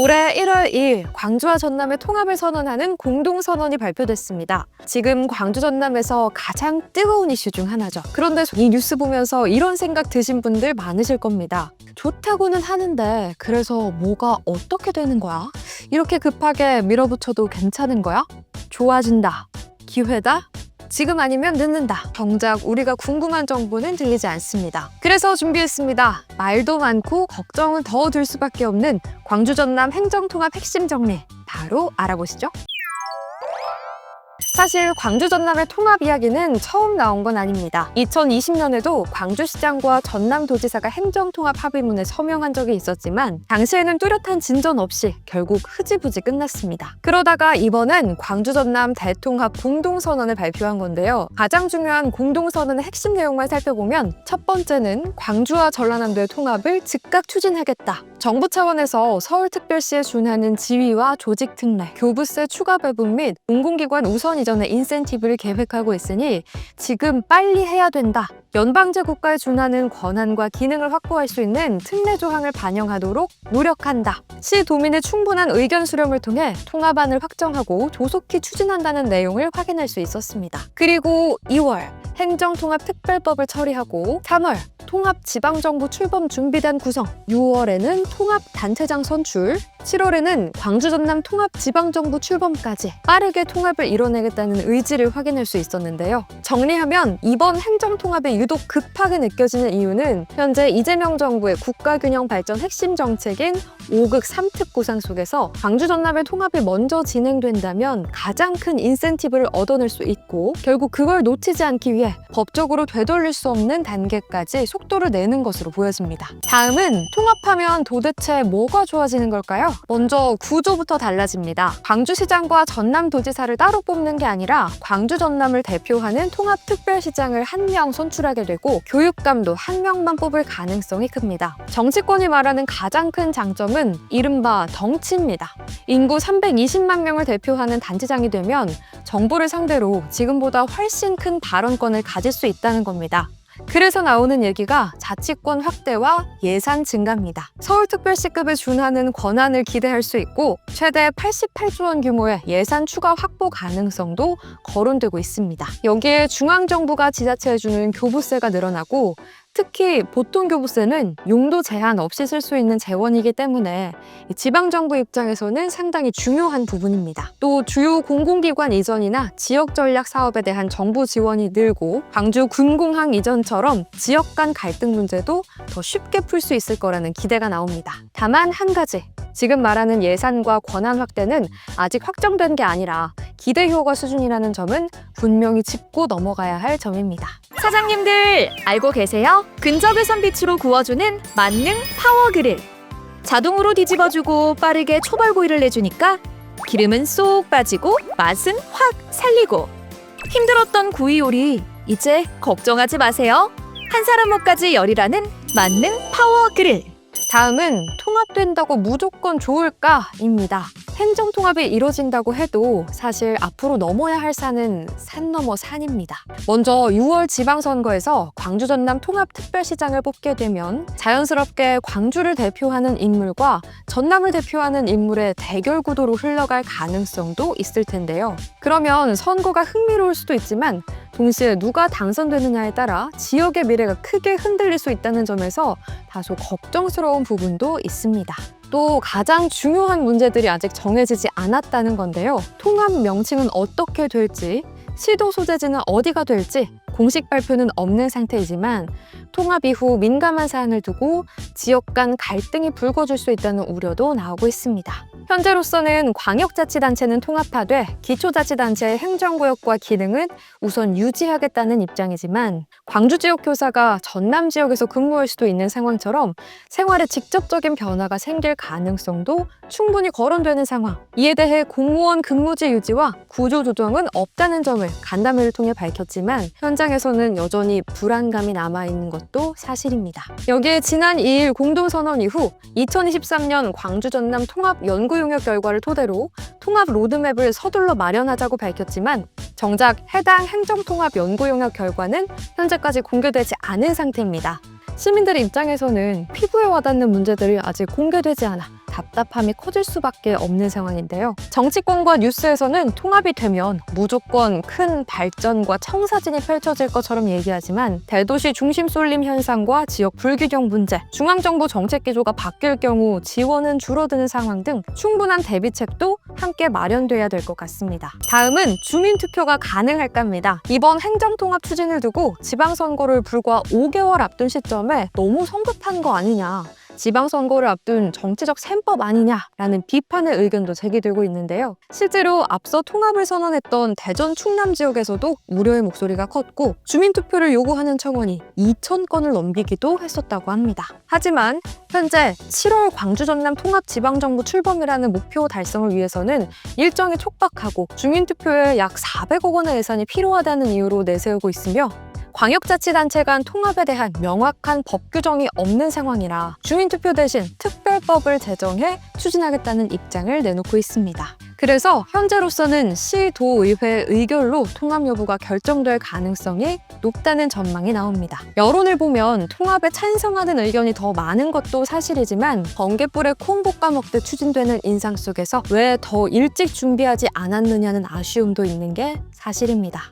올해 1월 2일 광주와 전남의 통합을 선언하는 공동선언이 발표됐습니다. 지금 광주 전남에서 가장 뜨거운 이슈 중 하나죠. 그런데 이 뉴스 보면서 이런 생각 드신 분들 많으실 겁니다. 좋다고는 하는데 그래서 뭐가 어떻게 되는 거야? 이렇게 급하게 밀어붙여도 괜찮은 거야? 좋아진다. 기회다. 지금 아니면 늦는다. 정작 우리가 궁금한 정보는 들리지 않습니다. 그래서 준비했습니다. 말도 많고 걱정은 더 들 수밖에 없는 광주 전남 행정통합 핵심 정리 바로 알아보시죠. 사실 광주 전남의 통합 이야기는 처음 나온 건 아닙니다. 2020년에도 광주시장과 전남도지사가 행정통합 합의문에 서명한 적이 있었지만 당시에는 뚜렷한 진전 없이 결국 흐지부지 끝났습니다. 그러다가 이번엔 광주 전남 대통합 공동선언을 발표한 건데요. 가장 중요한 공동선언의 핵심 내용만 살펴보면 첫 번째는 광주와 전라남도의 통합을 즉각 추진하겠다. 정부 차원에서 서울특별시에 준하는 지위와 조직 특례, 교부세 추가 배분 및 공공기관 우선 이전 의 인센티브를 계획하고 있으니 지금 빨리 해야 된다. 연방제 국가에 준하는 권한과 기능을 확보할 수 있는 특례 조항을 반영하도록 노력한다. 시 도민의 충분한 의견 수렴을 통해 통합안을 확정하고 조속히 추진한다는 내용을 확인할 수 있었습니다. 그리고 2월 행정통합특별법을 처리하고 3월 통합지방정부 출범 준비단 구성, 6월에는 통합단체장 선출, 7월에는 광주 전남 통합 지방정부 출범까지 빠르게 통합을 이뤄내겠다는 의지를 확인할 수 있었는데요. 정리하면 이번 행정통합이 유독 급하게 느껴지는 이유는 현재 이재명 정부의 국가균형 발전 핵심 정책인 5극 3특 구상 속에서 광주 전남의 통합이 먼저 진행된다면 가장 큰 인센티브를 얻어낼 수 있고 결국 그걸 놓치지 않기 위해 법적으로 되돌릴 수 없는 단계까지 속도를 내는 것으로 보여집니다. 다음은 통합하면 도대체 뭐가 좋아지는 걸까요? 먼저 구조부터 달라집니다. 광주시장과 전남도지사를 따로 뽑는 게 아니라 광주 전남을 대표하는 통합특별시장을 한 명 선출하게 되고 교육감도 한 명만 뽑을 가능성이 큽니다. 정치권이 말하는 가장 큰 장점은 이른바 덩치입니다. 인구 320만 명을 대표하는 단체장이 되면 정부를 상대로 지금보다 훨씬 큰 발언권을 가질 수 있다는 겁니다. 그래서 나오는 얘기가 자치권 확대와 예산 증가입니다. 서울특별시급에 준하는 권한을 기대할 수 있고 최대 88조 원 규모의 예산 추가 확보 가능성도 거론되고 있습니다. 여기에 중앙정부가 지자체에 주는 교부세가 늘어나고 특히 보통 교부세는 용도 제한 없이 쓸 수 있는 재원이기 때문에 이 지방정부 입장에서는 상당히 중요한 부분입니다. 또 주요 공공기관 이전이나 지역 전략 사업에 대한 정부 지원이 늘고 광주 군공항 이전처럼 지역 간 갈등 문제도 더 쉽게 풀 수 있을 거라는 기대가 나옵니다. 다만 한 가지 지금 말하는 예산과 권한 확대는 아직 확정된 게 아니라 기대 효과 수준이라는 점은 분명히 짚고 넘어가야 할 점입니다. 사장님들 알고 계세요? 근접유선 빛으로 구워주는 만능 파워 그릴. 자동으로 뒤집어주고 빠르게 초벌구이를 내주니까 기름은 쏙 빠지고 맛은 확 살리고 힘들었던 구이 요리 이제 걱정하지 마세요. 한 사람 목까지 열이라는 만능 파워 그릴. 다음은 통합된다고 무조건 좋을까 입니다. 행정 통합이 이뤄진다고 해도 사실 앞으로 넘어야 할 산은 산 넘어 산입니다. 먼저 6월 지방선거에서 광주 전남 통합특별시장을 뽑게 되면 자연스럽게 광주를 대표하는 인물과 전남을 대표하는 인물의 대결 구도로 흘러갈 가능성도 있을 텐데요. 그러면 선거가 흥미로울 수도 있지만 동시에 누가 당선되느냐에 따라 지역의 미래가 크게 흔들릴 수 있다는 점에서 다소 걱정스러운 부분도 있습니다. 또 가장 중요한 문제들이 아직 정해지지 않았다는 건데요. 통합 명칭은 어떻게 될지, 시도 소재지는 어디가 될지 공식 발표는 없는 상태이지만 통합 이후 민감한 사안을 두고 지역 간 갈등이 불거질 수 있다는 우려도 나오고 있습니다. 현재로서는 광역자치단체는 통합화돼 기초자치단체의 행정구역과 기능은 우선 유지하겠다는 입장이지만 광주 지역 교사가 전남 지역에서 근무할 수도 있는 상황처럼 생활에 직접적인 변화가 생길 가능성도 충분히 거론되는 상황. 이에 대해 공무원 근무지 유지와 구조 조정은 없다는 점을 간담회를 통해 밝혔지만 현장 에서는 여전히 불안감이 남아 있는 것도 사실입니다. 여기에 지난 2일 공동선언 이후 2023년 광주 전남 통합 연구 용역 결과를 토대로 통합 로드맵을 서둘러 마련하자고 밝혔지만 정작 해당 행정통합 연구 용역 결과는 현재까지 공개되지 않은 상태입니다. 시민들 입장에서는 피부에 와닿는 문제들이 아직 공개되지 않아 답답함이 커질 수밖에 없는 상황인데요. 정치권과 뉴스에서는 통합이 되면 무조건 큰 발전과 청사진이 펼쳐질 것처럼 얘기하지만 대도시 중심 쏠림 현상과 지역 불균형 문제, 중앙정부 정책 기조가 바뀔 경우 지원은 줄어드는 상황 등 충분한 대비책도 함께 마련돼야 될 것 같습니다. 다음은 주민투표가 가능할까입니다. 이번 행정통합 추진을 두고 지방선거를 불과 5개월 앞둔 시점에 너무 성급한 거 아니냐. 지방선거를 앞둔 정치적 셈법 아니냐라는 비판의 의견도 제기되고 있는데요. 실제로 앞서 통합을 선언했던 대전 충남 지역에서도 우려의 목소리가 컸고 주민투표를 요구하는 청원이 2천 건을 넘기기도 했었다고 합니다. 하지만 현재 7월 광주 전남 통합 지방정부 출범이라는 목표 달성을 위해서는 일정이 촉박하고 주민투표에 약 400억 원의 예산이 필요하다는 이유로 내세우고 있으며 광역자치단체 간 통합에 대한 명확한 법 규정이 없는 상황이라 주민투표 대신 특별법을 제정해 추진하겠다는 입장을 내놓고 있습니다. 그래서 현재로서는 시도의회 의결로 통합 여부가 결정될 가능성이 높다는 전망이 나옵니다. 여론을 보면 통합에 찬성하는 의견이 더 많은 것도 사실이지만 번개불에 콩 볶아 먹듯 추진되는 인상 속에서 왜 더 일찍 준비하지 않았느냐는 아쉬움도 있는 게 사실입니다.